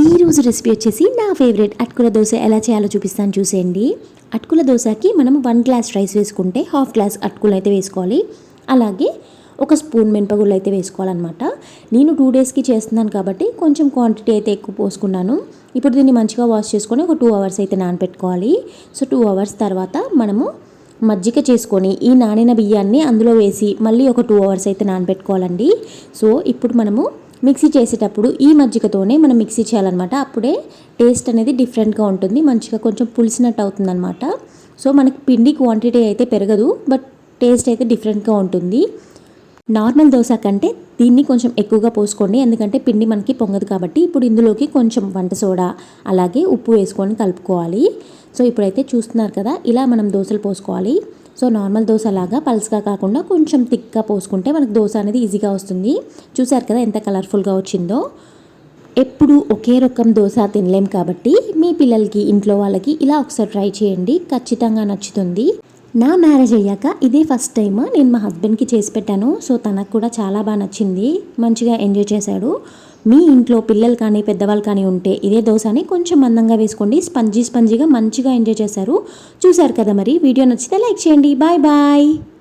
ఈ రోజు రెసిపీ వచ్చేసి నా ఫేవరెట్ అటుకుల దోశ ఎలా చేయాలో చూపిస్తాను చూసేయండి. అటుకుల దోశకి మనం వన్ గ్లాస్ రైస్ వేసుకుంటే హాఫ్ గ్లాస్ అటుకులు అయితే వేసుకోవాలి. అలాగే ఒక స్పూన్ మినపగుళ్ళు అయితే వేసుకోవాలన్నమాట. నేను టూ డేస్కి చేస్తున్నాను కాబట్టి కొంచెం క్వాంటిటీ అయితే ఎక్కువ పోసుకున్నాను. ఇప్పుడు దీన్ని మంచిగా వాష్ చేసుకొని ఒక టూ అవర్స్ అయితే నానబెట్టుకోవాలి సో టూ అవర్స్ తర్వాత మనము మజ్జిగ చేసుకొని ఈ నానిన బియ్యాన్ని అందులో వేసి మళ్ళీ ఒక టూ అవర్స్ అయితే నానబెట్టుకోవాలండి సో ఇప్పుడు మనము మిక్సీ చేసేటప్పుడు ఈ మజ్జిగతోనే మనం మిక్సీ చేయాలన్నమాట. అప్పుడే టేస్ట్ అనేది డిఫరెంట్గా ఉంటుంది. మంచిగా కొంచెం పులిసినట్టు అవుతుందన్నమాట. సో మనకి పిండి క్వాంటిటీ అయితే పెరగదు బట్ టేస్ట్ అయితే డిఫరెంట్గా ఉంటుంది. నార్మల్ దోశ కంటే దీన్ని కొంచెం ఎక్కువగా పోసుకోండి. ఎందుకంటే పిండి మనకి పొంగదు కాబట్టి ఇప్పుడు ఇందులోకి కొంచెం వంట సోడా అలాగే ఉప్పు వేసుకొని కలుపుకోవాలి. సో ఇప్పుడైతే చూస్తున్నారు కదా ఇలా మనం దోశలు పోసుకోవాలి. సో నార్మల్ దోశ లాగా పల్స్గా కాకుండా కొంచెం థిక్గా పోసుకుంటే మనకు దోశ అనేది ఈజీగా వస్తుంది. చూసారు కదా ఎంత కలర్ఫుల్గా వచ్చిందో? ఎప్పుడు ఒకే రకం దోశ తినలేం కాబట్టి మీ పిల్లలకి ఇంట్లో వాళ్ళకి ఇలా ఒకసారి ట్రై చేయండి. ఖచ్చితంగా నచ్చుతుంది. నా మ్యారేజ్ అయ్యాక ఇదే ఫస్ట్ టైం నేను మా హస్బెండ్కి చేసి పెట్టాను. సో తనకు కూడా చాలా బాగా నచ్చింది. మంచిగా ఎంజాయ్ చేశాడు. మీ ఇంట్లో పిల్లలు కానీ పెద్దవాళ్ళు కానీ ఉంటే ఇదే దోశని కొంచెం మందంగా వేసుకోండి. స్పంజీ స్పంజీగా మంచిగా ఎంజాయ్ చేశారు. చూశారు కదా మరి? వీడియో నచ్చితే లైక్ చేయండి. Bye bye.